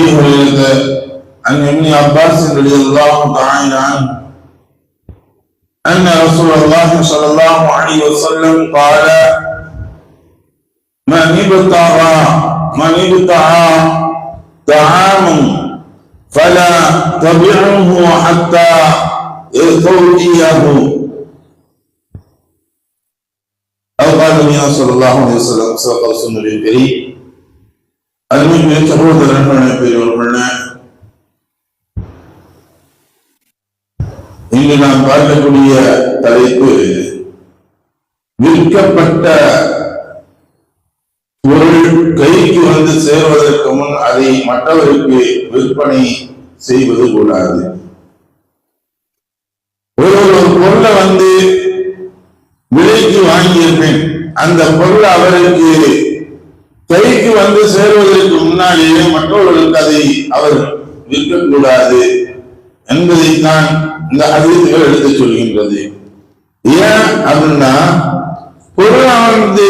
هريرة عن ابن عباس رضي الله تعالى عنه أن رسول الله صلى الله عليه وسلم قال من ابتغى من ابتغى طعاما فلا تبعه حتى يستوفيه أو قال النبي صلى الله عليه وسلم صدق رسول الكريم அருமையுடைய சகோதரர்களே பெரியவர்களே இங்கு நாம் பார்க்கக்கூடிய தலைப்பு விற்கப்பட்ட பொருள் கைக்கு வந்து சேர்வதற்கு முன் அதை மற்றவருக்கு விற்பனை செய்வது கூடாது. ஒரு ஒரு பொருளை வந்து விலைக்கு வாங்கியிருப்பேன். அந்த பொருள் அவருக்கு கைக்கு வந்து சேருவதற்கு முன்னாலேயே மற்றவர்களுக்கு அதை அவர் விற்கக்கூடாது என்பதைத்தான் இந்த அதிர்ச்சிகள் எடுத்து சொல்கின்றது. ஏன் அப்படின்னா பொருள் வந்து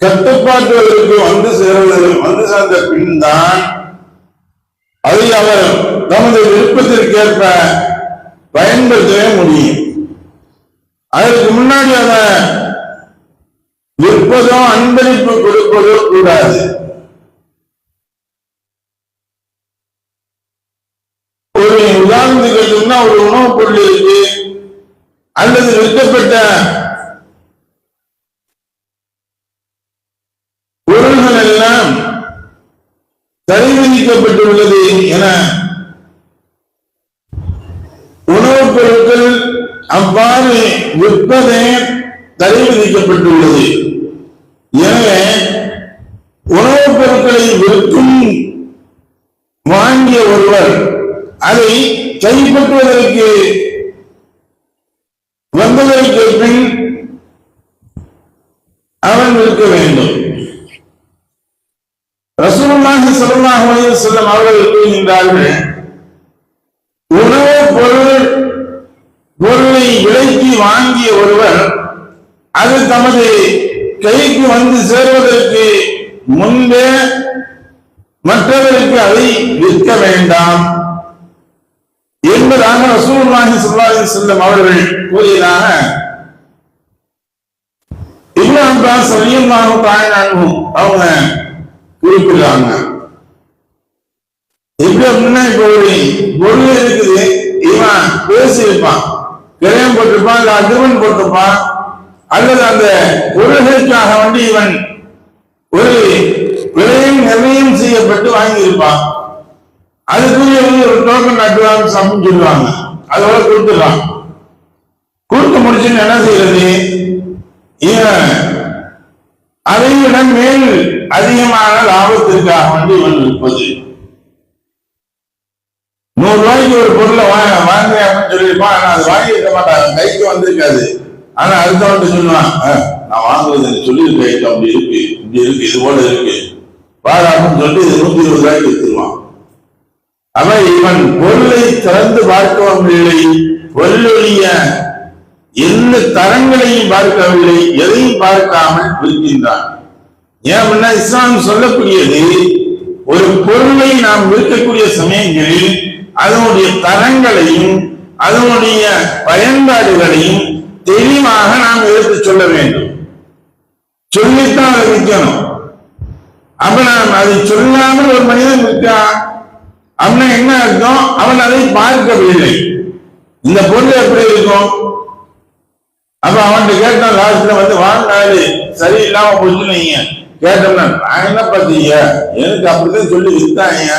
கட்டுப்பாட்டுகளுக்கு வந்து சேர்வதற்கு வந்து சேர்ந்த பின் தான் அதை அவர் தமது விருப்பத்திற்கேற்ப பயன்படுத்தவே முடியும். அதற்கு முன்னாடி அதை விற்பதோ அன்பளிப்பு கொடுப்பதோ கூடாது. ஒரு உதாரணத்துக்கு எடுத்தோம்னா ஒரு உணவுப் பொருள் இருக்கு அல்லது விற்கப்பட்ட பொருள்கள் எல்லாம் தடை விதிக்கப்பட்டுள்ளது என உணவுப் பொருட்கள் அவ்வாறு விற்பதை தடை விதிக்கப்பட்டுள்ளது எனவே உணவுப் பொருட்களை விற்கும் வாங்கிய ஒருவர் அதை கைப்பற்றுவதற்கு வந்ததற்கு பின் அவன் விற்க வேண்டும். ரசூலுல்லாஹி ஸல்லல்லாஹு அலைஹி வஸல்லம் அவர்கள் கூறுகின்றார்கள் உணவுப் பொருள் பொருளை விலைக்கு வாங்கிய ஒருவர் அது தமது கைக்கு வந்து சேர்வதற்கு முன்பே மற்றவருக்கு அதை விற்க வேண்டாம் என்பதாக ரசூலுல்லாஹி ஸல்லல்லாஹு அலைஹி அவர்கள் கூறியதாக இப்னு அப்பாஸ் ரலியல்லாஹு தாயினாகவும் அவங்க குறிப்பிடுறாங்க. எப்படி அப்படின்னா இப்போ ஒரு பொருள் இருக்குது இவன் பேசியிருப்பான். கிரயம் போட்டிருப்பான் இல்ல அக்ரிமெண்ட் போட்டிருப்பான். அல்லது அந்த பொருள்களுக்காக வந்து இவன் ஒரு விலையும் நிர்ணயம் செய்யப்பட்டு வாங்கியிருப்பான். அதுக்குரிய வந்து ஒரு டோக்கன் அட்வான்ஸ் அப்படின்னு சொல்லுவாங்க. அதோட கொடுத்துடலாம். கொடுத்து முடிச்சுன்னு என்ன செய்யறது? இவன் அதை விட மேல் அதிகமான லாபத்திற்காக வந்து இவன் விற்பது. நூறு ரூபாய்க்கு ஒரு பொருளை வாங்க வாங்குறேன் அப்படின்னு சொல்லியிருப்பான். ஆனா அது வாங்கி இருக்க மாட்டாங்க கைக்கு வந்திருக்காது. ஆனா வந்து சொல்லுவான் நான் வாங்குறது சொல்லியிருக்கேன் அப்படி இருக்கு இப்படி இருக்கு இது போல இருக்கு. பாரு அப்படின்னு சொல்லிட்டு இது நூத்தி இருபது ரூபாய்க்கு வித்துருவான். அவன் இவன் பொருளை திறந்து பார்க்கவில்லை பொருளுடைய எந்த தரங்களையும் பார்க்கவில்லை எதையும் பார்க்காமல் விற்கின்றான். ஏன் இஸ்லாம் சொல்லக்கூடியது ஒரு பொருளை நாம் விற்கக்கூடிய சமயங்களில் அதனுடைய தரங்களையும் அதனுடைய பயன்பாடுகளையும் தெளிவாக நாம் எடுத்து சொல்ல வேண்டும். சொல்லித்தான் அதை விற்கணும். அப்ப நாம் அதை சொல்லாமல் ஒரு மனிதன் விற்கான் அப்படின்னா என்ன அர்த்தம்? அவன் அதை பார்க்கவில்லை. இந்த பொருள் எப்படி இருக்கும்? அப்ப அவன்கிட்ட கேட்டான் லாஸ்ட்ல வந்து வாழ்நாள் சரியில்லாம போச்சுன்னு வைங்க. கேட்டோம்னா நான் என்ன பார்த்தீங்க எனக்கு அப்படிதான் சொல்லி வித்தாங்க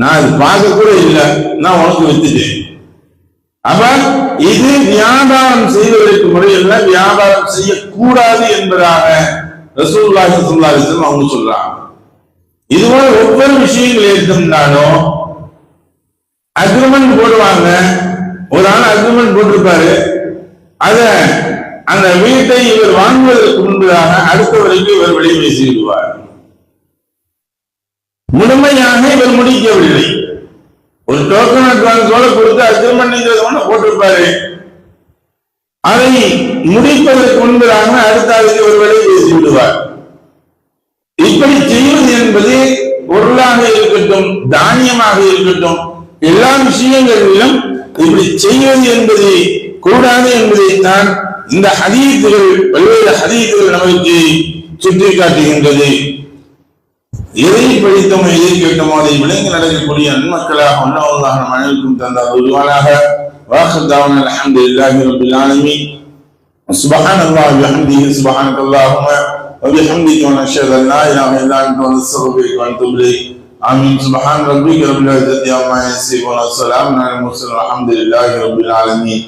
நான் அது பார்க்க கூட இல்லை. நான் உனக்கு வித்துட்டேன். அப்ப இது வியாபாரம் செய்வதற்கு முறையில் வியாபாரம் செய்யக்கூடாது என்பதாக ரசூல்லா ஸல்லல்லாஹு அவங்க சொல்றாங்க. இதுபோல ஒவ்வொரு விஷயங்கள் எடுத்தோம்னாலும் அக்ரிமெண்ட் போடுவாங்க. ஒரு ஆள் அக்ரிமெண்ட் போட்டிருப்பாரு. அத அந்த வீட்டை இவர் வாங்குவதற்கு முன்பதாக அடுத்தவருக்கு இவர் வெளியே செய்துவார் முழுமையாக இவர் முடிக்கவில்லை. ஒரு டோக்கன் அட்வான்ஸோட கொடுத்து அக்ரிமெண்ட் ஒன்று போட்டிருப்பாரு அதை முடிப்பதற்கு முன்பதாக அடுத்த ஆளுக்கு ஒரு வேலை பேசி விடுவார். இப்படி செய்வது என்பது பொருளாக இருக்கட்டும் தானியமாக இருக்கட்டும் எல்லா விஷயங்களிலும் இப்படி செய்வது என்பது கூடாது என்பதைத்தான் இந்த ஹதீத்துகள் பல்வேறு ஹதீத்துகள் நமக்கு சுட்டி காட்டுகின்றது எதை படித்தோமோ எதை கேட்டோமோ அதை விளங்கி நடக்கக்கூடிய நன்மக்களாக உன்னவர்களாக நம் அனைவருக்கும் தந்த உருவானாக வாசத்தாவன் அலமதுல்லாஹி ரபில் ஆலமீன் سبحان الله وبحمده سبحانك اللهم وبحمدك ونشهد ان لا اله الا انت ونستغفرك ونتوب اليك امين سبحان ربك رب العزه عما يصفون وسلام على المرسلين والحمد لله رب العالمين